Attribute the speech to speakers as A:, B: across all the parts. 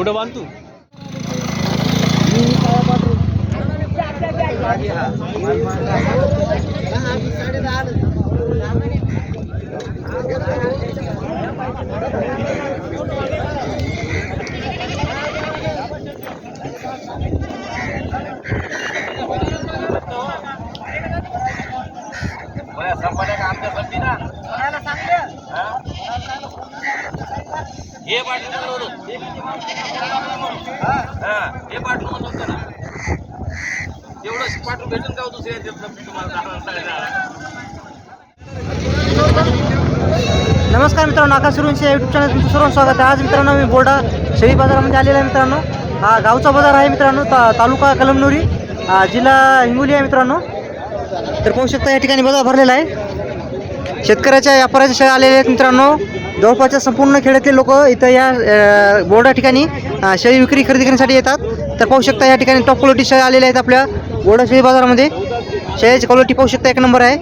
A: कुठं बांधतो?
B: हे पाठवून हे पाठवून म्हणत होतं ना एवढं पाठवून भेटून का दुसऱ्या तुम्हाला
C: नमस्कार मित्रांनो आकाश सुरूंचे यूट्यूब चॅनल तुमचं सर्व स्वागत आहे. आज मित्रांनो मी बोर्डा शेळी बाजारामध्ये आलेला आहे मित्रांनो. हा गावचा बाजार आहे मित्रांनो ता तालुका कलमनुरी हा, जिल्हा हिंगोली आहे मित्रांनो. तर पाहू शकता या ठिकाणी बाजार भरलेला आहे. शेतकऱ्याच्या व्यापाऱ्याच्या शेळ्या आलेल्या आहेत मित्रांनो. जवळपासच्या संपूर्ण खेड्यातले लोक इथं या बोर्डा ठिकाणी शेळी विक्री खरेदी करण्यासाठी येतात. तर पाहू शकता या ठिकाणी टॉप क्वालिटी शेळ्या आलेल्या आहेत आपल्या बोर्डा शेळी बाजारामध्ये. शेळ्याची क्वालिटी पाहू शकता एक नंबर आहे.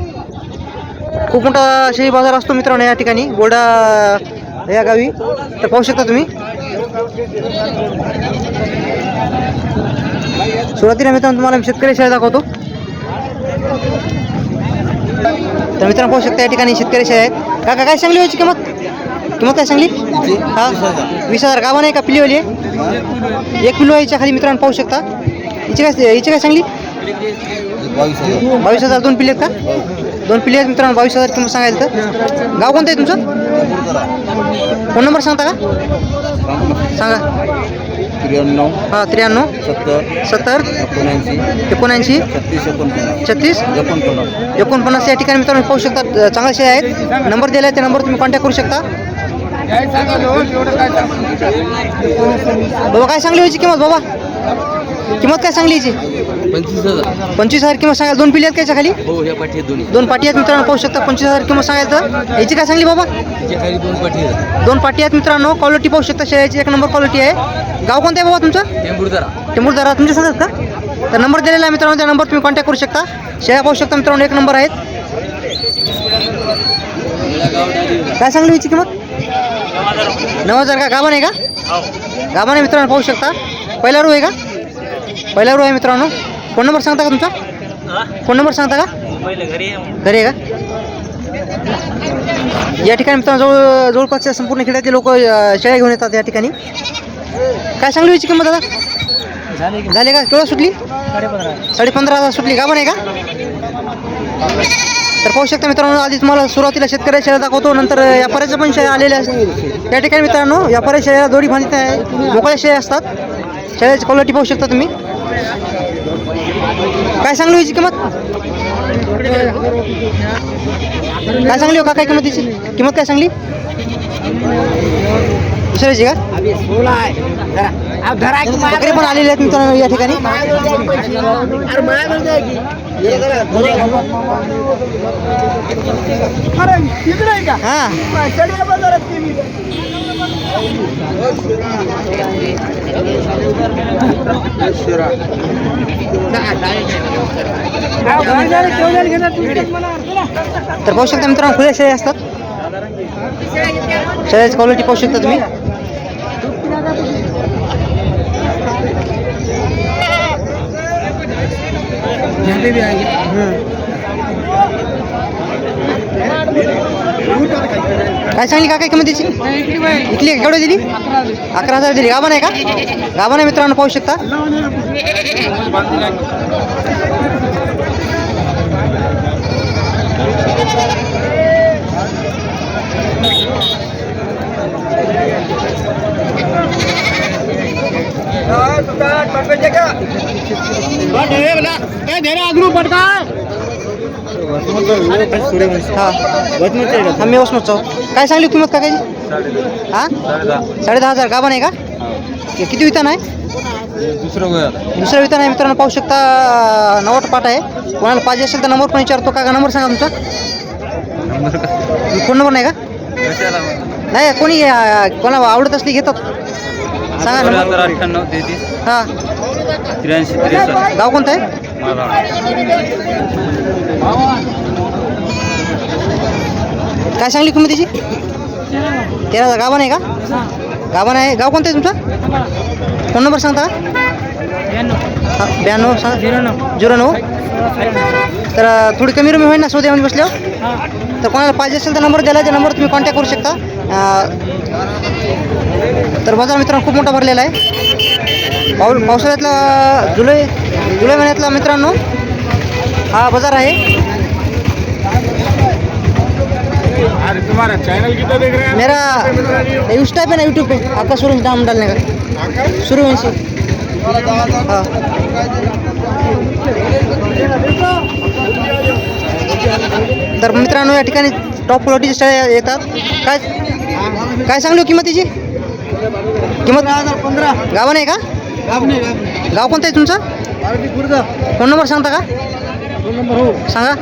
C: खूप मोठा शेळी बाजार असतो मित्रांनो या ठिकाणी बोर्डा या गावी. तर पाहू शकता तुम्ही. सुरुवातीला मित्रांनो तुम्हाला मी शेतकरी शेळ्या दाखवतो. तर मित्रांनो पाहू शकता या ठिकाणी शेतकरी शेळ्या आहेत. काका काय सांगली व्हायची किंमत? किंमत काय सांगली? हा? वीस हजार. गावा नाही का पिलीवाली आहे. एक पिलो याच्या खाली मित्रांनो पाहू शकता. हिची काय हिची काय सांगली? बावीस हजार. दोन पिले आहेत का? दोन पिले आहेत मित्रांनो बावीस हजार किंमत सांगायचं तर. गाव कोणतं आहे तुमचं? फोन नंबर सांगता का? सांगा.
D: त्र्याण्णव
C: हां त्र्याण्णव
D: सत्तर
C: सत्तर
D: एकोणऐंशी
C: एकोणऐंशी
D: छत्तीस एकोणपन्नास.
C: छत्तीस
D: एकोणपन्नास.
C: एकोणपन्नास या ठिकाणी मित्रांनो पाहू शकता. अ, चांगले शेअर आहेत. नंबर दिला आहे त्या नंबर तुम्ही कॉन्टॅक्ट करू शकता. बाबा काय सांगली व्हायची किंमत बाबा? किंमत काय सांगली याची
B: पंचवीस हजार.
C: पंचवीस हजार किंमत सांगाल दोन पिली आहेत का खाली
B: हो ह्या पाठी दोन्ही.
C: दोन पाटी आहेत मित्रांनो पाहू शकता पंचवीस हजार किंमत सांगायचं तर. याची काय सांगली बाबा?
B: खाली दोन पाठी आहेत.
C: दोन पाटी आहेत मित्रांनो क्वालिटी पाहू शकता शेळ्याची एक नंबर क्वालिटी आहे. गाव कोणतं आहे बाबा तुमचं?
B: टेंबुरदरा
C: टेंबूरदारा तुमच्या सांगत का? तर नंबर दिलेला आहे मित्रांनो त्या नंबर तुम्ही कॉन्टॅक्ट करू शकता. शेळ्या पाहू शकता मित्रांनो एक नंबर आहेत. काय सांगली याची किंमत? नऊ हजार का? गाभण आहे का? गाभण आहे मित्रांनो पाहू शकता. पहिला रू आहे का? पहिला रू आहे मित्रांनो. फोन नंबर सांगता का तुमचा? फोन नंबर सांगता का? घरी आहे का? या ठिकाणी मित्रांनो जवळ जवळपासच्या संपूर्ण खेड्यातले लोक शेळ्या घेऊन येतात या ठिकाणी. काय सांगली याची किंमत दादा झाले का. केव्हा सुटली? साडे पंधरा हजार सुटली. पण आहे का? तर पाहू शकता मित्रांनो आधी तुम्हाला सुरुवातीला शेतकऱ्या शेळ्या दाखवतो नंतर व्यापाऱ्याच्या पण शेळ्या आलेल्या असतात त्या ठिकाणी मित्रांनो व्यापारी शेळ्या दोरी बांधित आहे. मोकळ्या शेळ्या असतात. शेळ्याची क्वालिटी पाहू शकता तुम्ही. काय सांगली याची किंमत? काय सांगली हो का काय किंमतीची किंमत काय सांगली? दुसऱ्याची का? बकरी पण आलेले आहेत मित्रांनो या ठिकाणी. हा तर पाहू शकता मित्रांनो खुल्या शेळ्या असतात. शेळ्याची क्वालिटी पाहू शकता तुम्ही. काय सांगली का काय किंमत त्याची इथली केवढं दिली? अकरा हजार दिली. गाभण नाही का? गाभण नाही मित्रांनो पाहू शकता. हा हा मी वसमत चौक काय सांगली किंमत का काय हा साडे दहा हजार गाभण आहे का कि- किती वितान आहे
D: दुसरं
C: दुसरं वितान आहे मित्रांनो पाहू शकता नवट पाट आहे कोणाला पाहिजे असेल तर नंबर पण विचारतो का नंबर सांगा तुमचा फोन नंबर नाही का नाही कोणी कोणाला आवडत असली घेतात सांगा नंबर
B: अठ्ठ्याण्णव तेहतीस.
C: हां.
B: त्र्याऐंशी त्रेसष्ट.
C: गाव कोणतं आहे? काय सांगली किंमत त्याची तेरा गाभण आहे का? गाभण आहे. गाव कोणतं आहे तुमचं? फोन नंबर सांगता का? ब्याण्णव सांग झिरो नऊ? तर अ, थोडी कमी रमी होईल ना सौद्यामध्ये बसल्यावर तर कोणाला पाहिजे असेल तर नंबर दिला त्या नंबर तुम्ही कॉन्टॅक्ट करू शकता. तर बाजार मित्रांनो खूप मोठा भरलेला आहे. पाऊल पावसाळ्यातला जुलै जुलै महिन्यातला मित्रांनो हा बाजार आहे. मेरा टाइप है ना यूट्यूब पे आपका सूर्य नाम डालने का सूर्यवंशी हाँ तर मित्रांनो या ठिकाणी टॉप क्वालिटीची शेळ्या येतात. काय काय सांगली हो किंमतीची? किंमत पंधरा गाव नाही का? गाव कोणतं आहे तुमचं? फोन नंबर सांगता का? सांगा.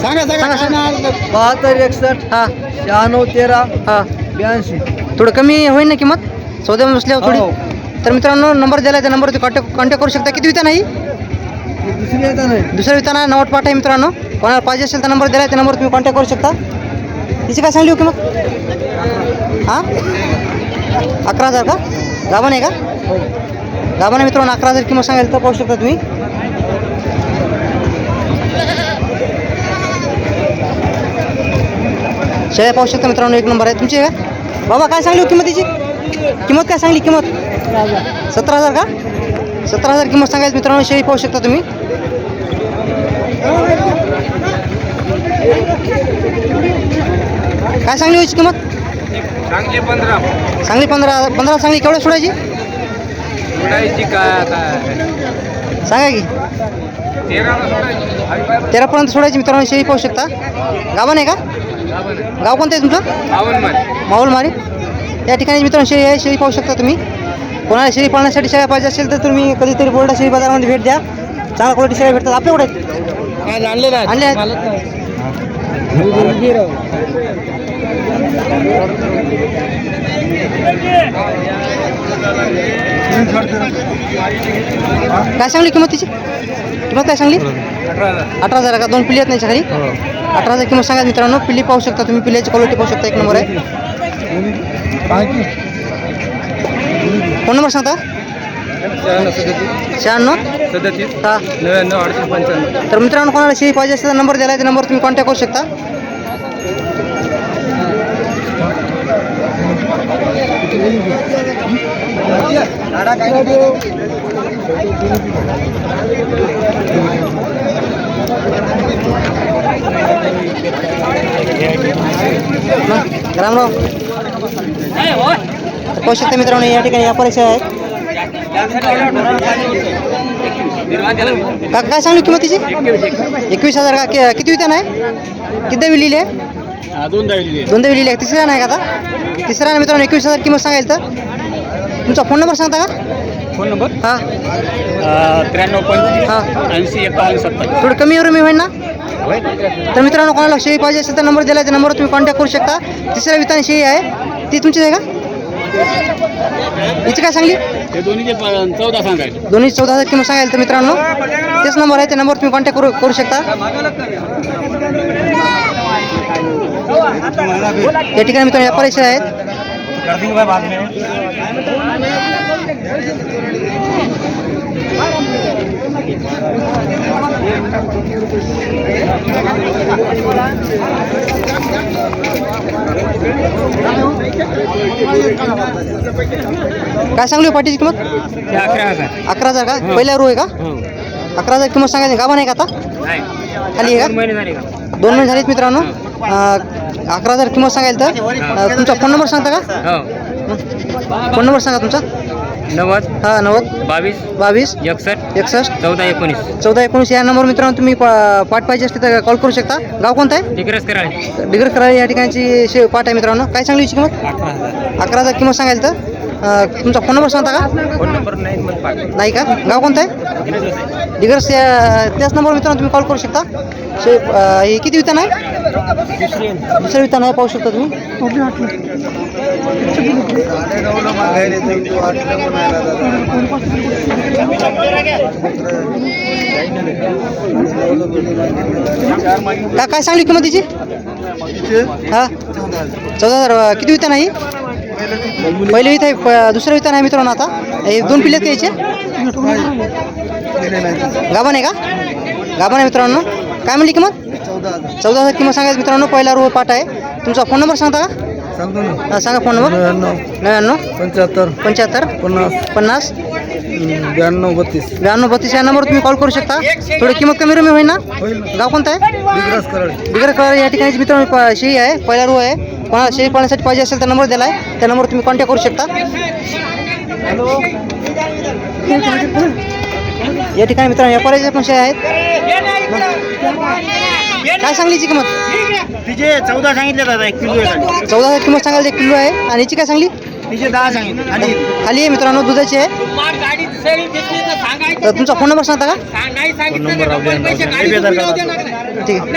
D: सांगा
C: सांगा, सांगा.
D: बहात्तर एकसष्ट
C: हां.
D: शहाण्णव तेरा
C: हां.
D: ब्याऐंशी.
C: थोडं कमी होईल ना किंमत? सौद्यामध्ये बसल्यावर थोडी तर मित्रांनो नंबर दिला त्या नंबरवरती कॉन्टॅक्ट कॉन्टॅक्ट करू शकता. किती विता नाही
D: नाही
C: दुसऱ्या विताना नवट पाठ आहे मित्रांनो. कोणाला पाहिजे असेल तर नंबर दिला त्या नंबर तुम्ही कॉन्टॅक्ट करू शकता. तिची काय सांगली हो किंमत? हां? अकरा हजार का? गाभण आहे का? गाभण आहे मित्रांनो अकरा हजार किंमत सांगायला तर पाहू शकता तुम्ही. शेळ्या पाहू शकता मित्रांनो एक नंबर आहे. तुमची आहे का? बाबा काय सांगली हो किंमतीची किंमत काय सांगली? किंमत? सतरा हजार का? सतरा हजार किंमत सांगायची मित्रांनो शेळी पाहू शकता तुम्ही. काय सांगली व्हायची किंमत?
B: चांगली पंधरा.
C: सांगली पंधरा पंधरा सांगली केवढ्या सोडायची
B: सोडायची काय आता?
C: सांगा की. तेरापर्यंत सोडायची मित्रांनो शेळी पाहू शकता. गावान आहे का? गाव कोणतं आहे तुमचं?
B: बावन्नमध्ये
C: माऊल मारी या ठिकाणी मित्रांनो शेळी आहे शेळी पाहू शकता तुम्ही. कोणाला शेळी पाळण्यासाठी शेळ्या पाहिजे असेल तर तुम्ही कधीतरी बोर्डा शेळी बाजारामध्ये भेट द्या. चांगल्या क्वालिटी शेळ्या भेटतात. आपल्याकडे आहेत.
D: आणलेलं
C: आणले आहेत. काय सांगली किंमत तिची? किंमत काय सांगली? अठरा हजार का? दोन पिल्ली आहेत नाही खाली अठरा हजार किंमत सांगा मित्रांनो. पिल्ली पाहू शकता तुम्ही. पिल्ल्याची क्वालिटी पाहू शकता. एक नंबर आहे. फोन नंबर सांगता? शहाण्णव
B: सदतीस.
C: हा.
B: नव्याण्णव अडतीस पंच्याण्णव.
C: तर मित्रांनो कोणाला शेळी पाहिजे असेल तर नंबर दिला आहे त्या नंबर तुम्ही कॉन्टॅक्ट करू शकता. मग, रामराव तर पाहू शकता मित्रांनो या ठिकाणी व्यापारी शेळ्या आहेत का काय सांगली किंमत तिची एकवीस हजार का? किती विधान आहे? किती विली आहे?
A: दोन दावी
C: दोन विली आहे. तिसऱ्या नाही का आता? तिसऱ्या आहे मित्रांनो एकवीस हजार किंमत सांगायला तर. तुमचा फोन नंबर सांगता का?
A: फोन नंबर
C: हां.
A: त्र्याण्णव पंचवीस
C: हां.
A: ऐंशी एकावन्न सत्तावीस.
C: थोडं कमी मी होईल ना? तर मित्रांनो कोणाला शेळी पाहिजे असेल तर नंबर दिला त्या नंबरवर तुम्ही कॉन्टॅक्ट करू शकता. तिसऱ्या विताने शेळी आहे. ती तुमचीच आहे का? हिची काय सांगली?
A: ते दोन्हीचे प- चौदा सांगायचे
C: दोन्ही चौदा हजार किंमत सांगायला तर मित्रांनो तेच नंबर आहे त्या नंबरवर तुम्ही कॉन्टॅक्ट करू करू शकता. या ठिकाणी मित्रांनो व्यापारी शेळ्या आहेत. काय सांगली हो पाठीची किंमत?
A: अकरा हजार.
C: अकरा हजार का? पहिल्या रो आहे का?
A: हो.
C: अकरा हजार किंमत सांगायची गाभा नाही का आता?
A: नाही.
C: खाली आहे
A: का?
C: दोन महिने झालेत मित्रांनो. अकरा हजार किंमत सांगायला तर तुमचा फोन नंबर सांगता का?
A: हो.
C: फोन नंबर सांगा तुमचा.
A: नव्वद.
C: हा नव्वद.
A: बावीस.
C: बावीस.
A: एकसष्ट.
C: एकसष्ट.
A: चौदा एकोणीस.
C: चौदा एकोणीस. या नंबर मित्रांनो तुम्ही पा- पाठ पाहिजे असते तर कॉल करू शकता. गाव कोणतं आहे?
A: तिकडेच करायचे
C: डिग्रज करायला या ठिकाणची शे पाठ आहे मित्रांनो. काय सांगली किंमत
A: अकरा हजार.
C: अकरा हजार किंमत सांगायला तर? अं, तुमचा फोन नंबर सांगता का?
B: फोन नंबर नाईन वन पाच
C: नाही का? गाव कोणतं आहे? डिगर्स या- त्याच नंबरवर मित्रांनो तुम्ही कॉल करू शकता. शे अं, हे किती वितान आहे? दुसरं. वितान आहे पाहू शकता तुम्ही. का काय सांगली किंमत तिची हा. चौदा हजार अं, किती वितान आहे पहिले आहे प- दुसरं वितान आहे मित्रांनो आता. हे दोन पिल्ले यायचे गाभण आहे का? गाभण आहे मित्रांनो. काय म्हणली किंमत?
D: चौदा हजार
C: किंमत सांगायचं मित्रांनो. पहिला रो पाट आहे. तुमचा फोन नंबर सांगता का?
D: सांगतो ना.
C: सांगा फोन नंबर
D: नव्याण्णव.
C: नव्याण्णव.
D: पंच्याहत्तर.
C: पंच्याहत्तर.
D: पन्नास.
C: पन्नास.
D: ब्याण्णव बत्तीस.
C: ब्याण्णव बत्तीस या नंबरवर तुम्ही कॉल करू शकता. थोडी किंमत कमी रमी होईल ना? गाव कोणतं आहे?
D: दिग्रस कराड.
C: या ठिकाणी मित्रांनो प- शेळी आहे पहिला रो आहे. कोणाला शेळी पाळण्यासाठी पाहिजे असेल तर नंबर दिला आहे त्या नंबरवर तुम्ही कॉन्टॅक्ट करू शकता. या ठिकाणी मित्रांनो व्यापाऱ्याचे पण शेळ्या आहेत. काय सांगलीची किंमत?
A: तिचे चौदा सांगितले दादा एक किलो
C: चौदा किंमत सांगायला एक किलो आहे. आणि याची काय सांगली?
A: तिचे दहा सांगितले आणि
C: खाली आहे मित्रांनो दुधाची आहे. तर तुमचा फोन नंबर सांगता का? ठीक आहे.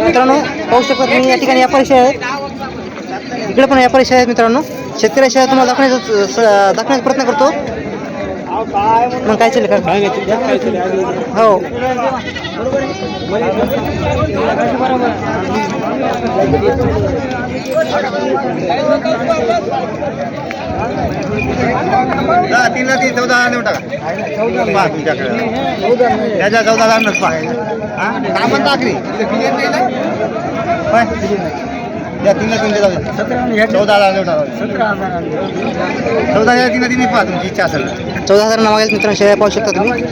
C: मित्रांनो पाहू शकता तुम्ही या ठिकाणी व्यापारी शेळ्या आहेत. इकडे पण व्यापारी शेळ्या आहेत मित्रांनो. शेतकरी शेळ्या तुम्हाला दाखवण्याचा स- दाखवण्याचा प्रयत्न करतो. मग काय चालेल का हो.
A: तीनला तीन चौदा हजार देऊन टाका. पहा तुमच्याकडे. त्याच्या चौदा हजार नस पहा. काय म्हणता आखरी या तीनला तीन जाऊ दे. चौदा हजार चौदा हजार तीनला तीन पहा तुमची इच्छा असेल.
C: चौदा हजार मागायला मित्रांनो शेळ्या पाहू शकता तुम्ही.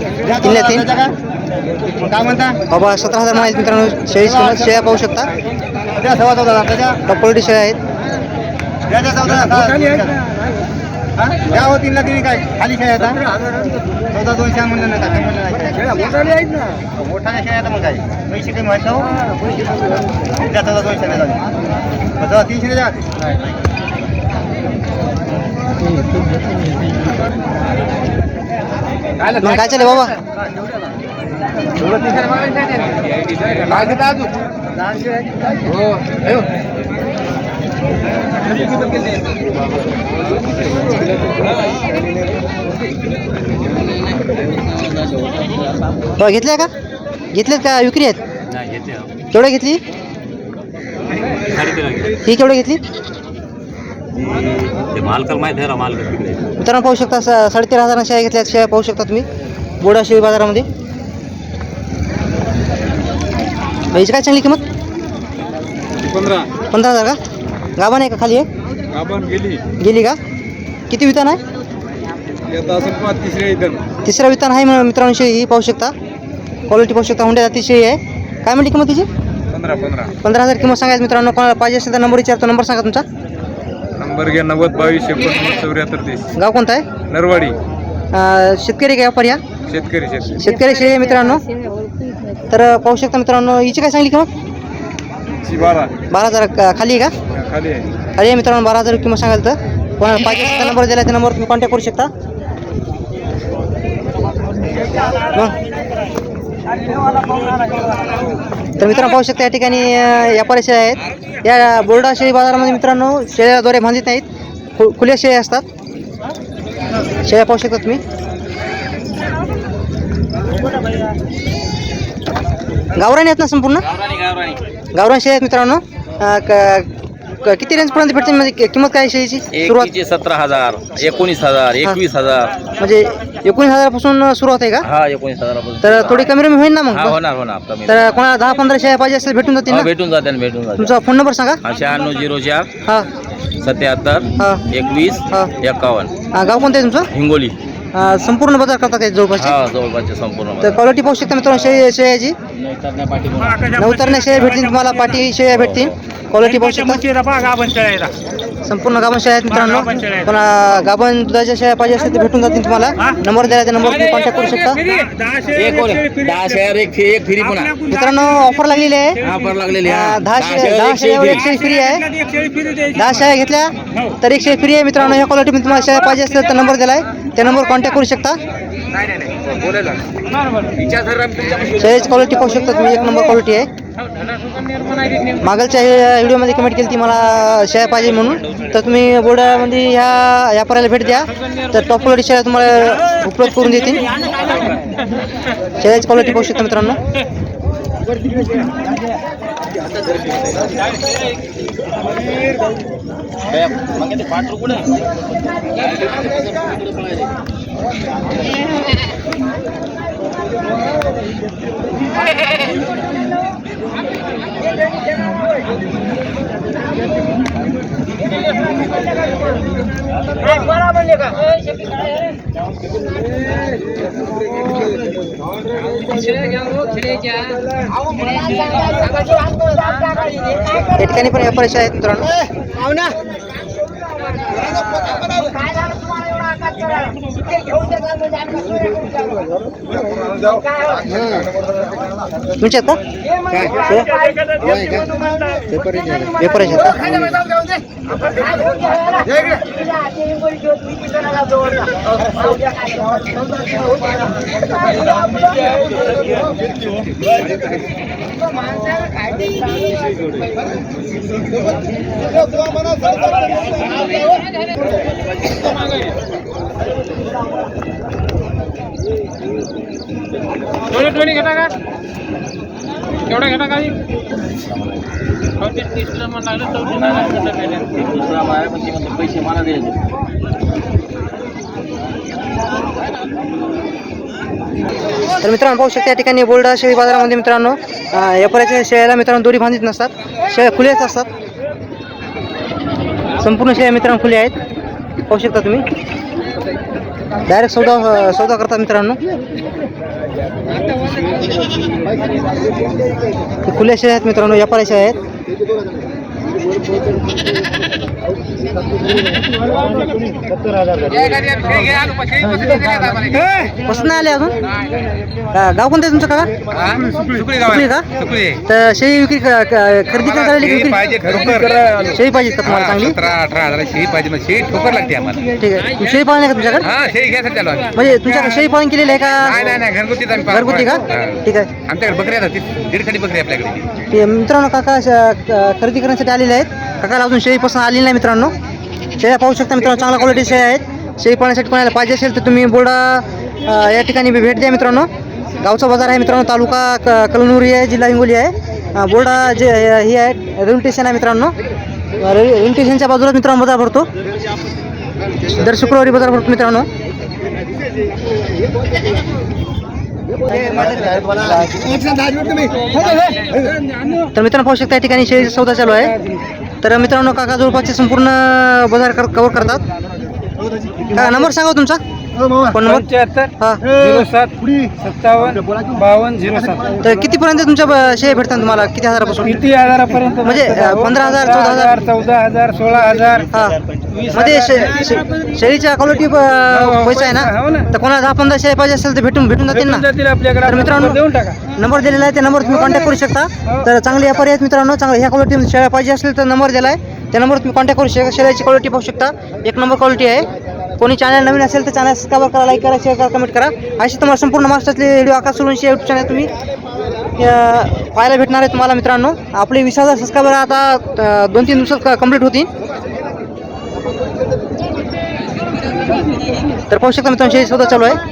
C: तीनला तीन?
A: काय म्हणता?
C: बाबा सतरा हजार मागायला मित्रांनो किंमत शेळ्या पाहू शकता.
A: द्या सव्वा चौदा हजार त्याच्या.
C: टॉप क्वालिटी शेळ्या आहेत.
A: त्या चौदा हजार? द्या हो तीनला तीन काय? खाली खेळ आता चौदा दोनशे म्हणलं नाही का कमी म्हणलं नाही का? मोठाल्या शेळ्या आता मग काय पैसे कमी व्हायचं हो द्या चौदा दोनशे नाही जाऊ चौदा तीनशे द्या
C: मग काय चालेल बाबा हो घेतल्या का? घेतलेत का? विक्री आहेत? केवढ्या घेतली ही. केवढ्या घेतली?
E: मालकाला माहीत आहे
C: मित्रांनो पाहू शकता स- साडेतेरा हजार शेळ्या घेतल्या शेळ्या पाहू शकता तुम्ही. बोडा शेळी बाजारामध्ये. याची काय चांगली किंमत?
B: पंधरा.
C: पंधरा हजार का? गाभण आहे का खाली आहे?
B: गेली.
C: गेली का? किती वितान आहे?
B: तिसऱ्या इथं
C: तिसरा वितान. आहे ही पाहू शकता. क्वालिटी पाहू शकता. हुंड्या जाती शेळी आहे. काय म्हणली किंमत तिची?
B: पंधरा पंधरा.
C: पंधरा हज़ार किंमत सांगायचं मित्रांनो. कोणाला पाहिजे असेल तर नंबर विचारतो. नंबर सांगा तुमचा.
B: नंबर घ्या. नव्वद बावीस एकोणतीस चौऱ्याहत्तर तीस.
C: गाव कोणतं आहे?
B: नरवाडी.
C: अं, शेतकरी का व्यापारी हा?
B: शेतकरी शेतकरी.
C: शेतकरी शेळी आहे मित्रांनो. तर पाहू शकता मित्रांनो. हिची काय सांगली किंमत?
B: ची बारा.
C: बारा हजार का- खाली आहे का?
B: खाली आहे.
C: खाली आहे मित्रांनो बारा हजार किंमत सांगाल तर. कोणाला पाहिजे असेल तर नंबर दिला त्या नंबरवर तुम्ही कॉन्टॅक्ट करू शकता. मग? तर मित्रांनो पाहू शकता या ठिकाणी अं, व्यापारी शेळ्या आहेत. या बोर्डा शेळी बाजारामध्ये मित्रांनो शेळ्याद्वारे बांधित नाहीत. खु खुल्या शेळ्या असतात. शेळ्या पाहू शकता तुम्ही. गावराणी आहेत ना संपूर्ण? गावरान शेळ्या आहेत मित्रांनो. अं, क- क- किती रेंजपर्यंत भेटते म्हणजे कि- किंमत काय आहे शेळीची? सुरुवात
E: सतरा हजार एकोणीस हजार एकवीस हजार.
C: म्हणजे एकोणीस हजारापासून सुरुवात आहे का?
E: हा एकोणीस हजारापासून
C: तर थोडी कमी रमी होईल ना
E: हा
C: मग
E: होणार होणार कमी
C: तर कोणाला दहा पंधरा शेळ्या पाहिजे असेल भेटून जातील
E: हा,
C: ना?
E: भेटून जाते भेटून जाते
C: तुमचा फोन नंबर सांगा.
E: हा शहाण्णव झिरो चार
C: हा.
E: सत्याहत्तर
C: हा.
E: एकवीस
C: हा.
E: एकावन्न.
C: हा, गाव कोणतं आहे तुमचं?
E: हिंगोली.
C: अं, संपूर्ण बाजार करता काय जवळपास
E: हा जवळपासचे संपूर्ण
C: तर क्वालिटी पाहू शकता मित्रांनो शेळी शेळ्याची. नवतरण्या शेळ्या भेटतील तुम्हाला पाटी शेळ्या भेटतील. क्वालिटी पाहू शकता संपूर्ण गाभण शेळ्या आहेत मित्रांनो पण अं, गाभण दुधाच्या शेळ्या पाहिजे असतील तर भेटून जातील तुम्हाला. नंबर दिला त्या नंबर तुम्ही कॉन्टॅक्ट करू शकता. मित्रांनो ऑफर लागलेली आहे.
E: ऑफर लागलेली हा.
C: दहा शेळ्या दहा
E: एक
C: शेळ्यावर एक
E: free.
C: शेळी फ्री आहे दहा शेळ्या घेतल्या तर एक शेळी फ्री आहे मित्रांनो. ह्या क्वालिटी तुम्हाला शेळ्या पाहिजे असतील तर नंबर दिलाय. त्या नंबर कॉन्टॅक्ट करू शकता. शेळ्याची क्वालिटी पाहू शकता तुम्ही एक नंबर क्वालिटी आहे. मागलच्या व्हिडिओमध्ये कमेंट केली ती मला शेळ्या पाहिजे म्हणून. तर तुम्ही बोर्डामध्ये ह्या व्यापाऱ्याला भेट द्या. तर टॉप क्वालिटी शेळ्या तुम्हाला उपलब्ध करून देतील. शेळ्याची क्वालिटी पाहू शकता मित्रांनो. या ठिकाणी पण व्यापारी शेळ्या आहेत मित्रांनो तुमच्यात का पेपर पेपर ઘટા तुमच्या आहेत का? शेळ्या? व्यापाऱ्याच्या आहेत का
E: दुसरा पण ते म्हणते पैसे मला द्यायचे
C: तर मित्रांनो पाहू शकता या ठिकाणी बोल्ड शेळी बाजारामध्ये मित्रांनो अं, शेळ्याला मित्रांनो दोरी बांधित नसतात. शेळ्या खुल्याच असतात. संपूर्ण शेळ्या मित्रांनो खुल्या आहेत. पाहू शकता तुम्ही. डायरेक्ट सौदा सौदा करता मित्रांनो. हे आहेत मित्रांनो व्यापारी आहेत पसंत नाही आले अजून? गाव कोणतं तुमचं काका? सुकळी का? तर शेळी विक्री क- क- खरेदी करायला की शेळी पाहिजे का तुम्हाला चांगली?
B: अठरा हजार शेळी पाहिजे शेळी ठोकर लागते आम्हाला.
C: ठीक आहे. शेळी पालन का तुमच्याकडे?
B: हा शेळी घ्यायसाठी आलो
C: म्हणजे तुमच्याकडे शेळी पालन केलेलं आहे का?
B: नाही नाही पालन
C: घरगुती का. ठीक आहे.
B: आमच्याकडे बकऱ्या दीडसाठी बकरी आपल्याकडे.
C: मित्रांनो काका क- खरेदी करण्यासाठी आलेले आहेत. काकाला अजून शेळी पसंत नाही मित्रांनो? शेळ्या पाहू शकता मित्रांनो चांगल्या क्वालिटी शेळ्या आहेत. शेळी पाहण्यासाठी कोणाला पाहिजे असेल तर तुम्ही बोर्डा या ठिकाणी भेट द्या मित्रांनो. गावचा बाजार आहे मित्रांनो तालुका क कलनुरी आहे जिल्हा हिंगोली आहे. बोर्डा जे ही आहे रेल्वे स्टेशन आहे मित्रांनो. रेल्वे रेल्वे स्टेशनच्या बाजूला मित्रांनो बाजार भरतो. दर शुक्रवारी बाजार भरतो मित्रांनो. तर मित्रांनो पाहू शकता या ठिकाणी शेळीचा सौदा चालू आहे. तर मित्रांनो काका जवळपासचे संपूर्ण बाजार कवर करतात. काका नंबर सांगा हो तुमचा?
D: पंच्याहत्तर
C: हा.
D: झिरो सात सत्तावन्न बावन्न झिरो सात.
C: तर कितीपर्यंत तुमच्या ब- शेळ्या भेटतात तुम्हाला? किती हजारापासून?
D: किती हजारापर्यंत
C: म्हणजे, अ, पंधरा हजार, चौदा हजार?
D: चौदा हजार सोळा हजार
C: हा. मध्ये शे- शे- शेळीच्या क्वालिटी पैसा आहे
D: हो
C: ना.
D: ना.
C: तर कोणाला दहा पंधरा शेळ्या पाहिजे असेल तर भेटून भेटून जातील
D: भेटून
C: ना
D: जातील आपल्याकडे.
C: तर मित्रांनो
D: नंबर देऊन टाका.
C: नंबर दिलेला आहे त्या नंबर तुम्ही कॉन्टॅक्ट करू शकता. तर चांगले व्यापारी आहेत मित्रांनो चांगले ह्या क्वालिटी शेळ्या पाहिजे असेल तर नंबर दिला आहे त्या नंबर तुम्ही कॉन्टॅक्ट करू शकता शेळ्याची क्वालिटी पाहू शकता. एक नंबर क्वालिटी आहे. कोणी चॅनल नवीन असेल तर चॅनल सबस्क्राईब करा लाईक करा शेअर करा कमेंट करा. अशी तुम्हाला संपूर्ण महाराष्ट्रातले व्हिडिओ आकाश सोलूनशी यूट्यूब चॅनल तुम्ही पाहायला भेटणार आहे तुम्हाला मित्रांनो. आपले वीस हजार सबस्क्रायबर आता दोन तीन दिवसात कंप्लीट होतील. तर पाहू शकता मित्रांनो शेळी चालू आहे.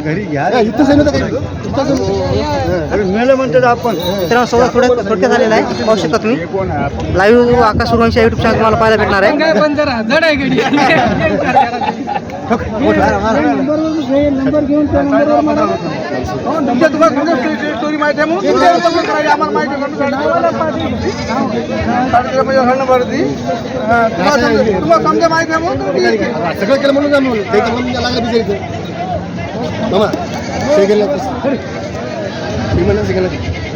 F: घरी घ्या मेलं म्हणतात आपण
C: मित्रांनो सौदा थोडं थोडक्यात झालेला आहे पाहू शकता तुम्ही live Akash Suryavanshi YouTube channel तुम्हाला पाहायला भेटणार आहे
F: स्टोरी माहिती आहे म्हणून तुमच्या उपक्रम करायची आम्हाला माहिती आहे. साडेतेरा नंबर होती. हा, तुम्हाला समजा- तुम्हाला समजा माहिती आहे म्हणून तुम्ही.
G: सगळं केलं म्हणून जमलं ते केलं म्हणून लागलं बिचारीचं मामा ते केलं ते म्हणलं ते केलं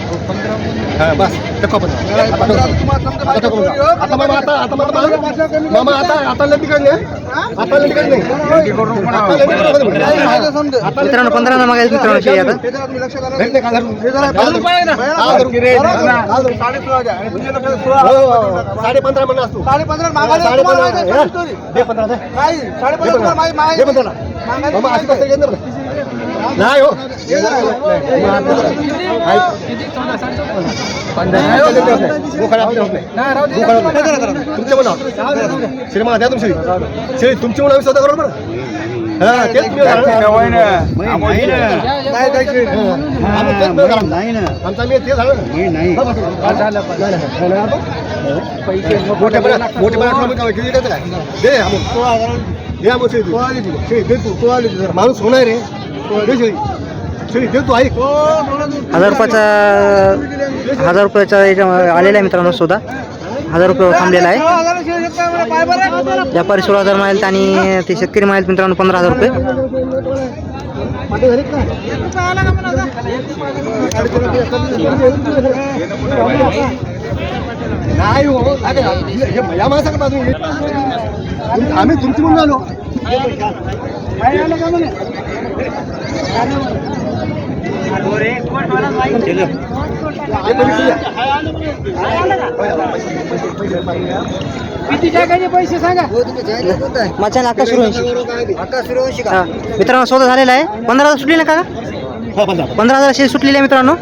G: हा बस. टक्का पण
F: हो.
G: आता मामा आता आता मामा. आता आता लंबी काढणे आता लंबी
F: समजा.
C: मित्रांनो पंधरा मागायचं मित्रांनो शेळी आता.
F: साडे
G: पंधरा म्हणलं असतो.
F: साडे पंधरा मागायला
G: साडे पंधरा.
F: साडे पंधरा मागायला
G: नाही हो तुमच्या श्रीमान द्या तुमची शेळी तुमची आम्ही स्वतः करू बरं हा तेच
F: नाही.
G: आमचं ते झालं ना. मोठे पण मोठे पण आठवण काय किती देतं काय दे आम्ही दे आम्ही शेळी तू. तू माणूस होणार रे
C: हजार रुपयाचा हजार रुपयाचा याच्या आलेला आहे मित्रांनो सौदा. हजार रुपये थांबलेला आहे. व्यापारी सोळा हजार माहिल आणि ते शेतकरी माहिल मित्रांनो पंधरा हजार रुपये.
G: नाही हो अरे, या माणसाकडे बाजू तुम- आम्ही तुमची म्हणून आलो. हे पैसे द्या.
C: माझ्या आकाश सूर्यवंशी हा. मित्रांनो सौदा झालेला आहे पंधरा हजार सुटली ना का
G: हा,
C: पंधरा. हजार शेळी सुटलेली आहे मित्रांनो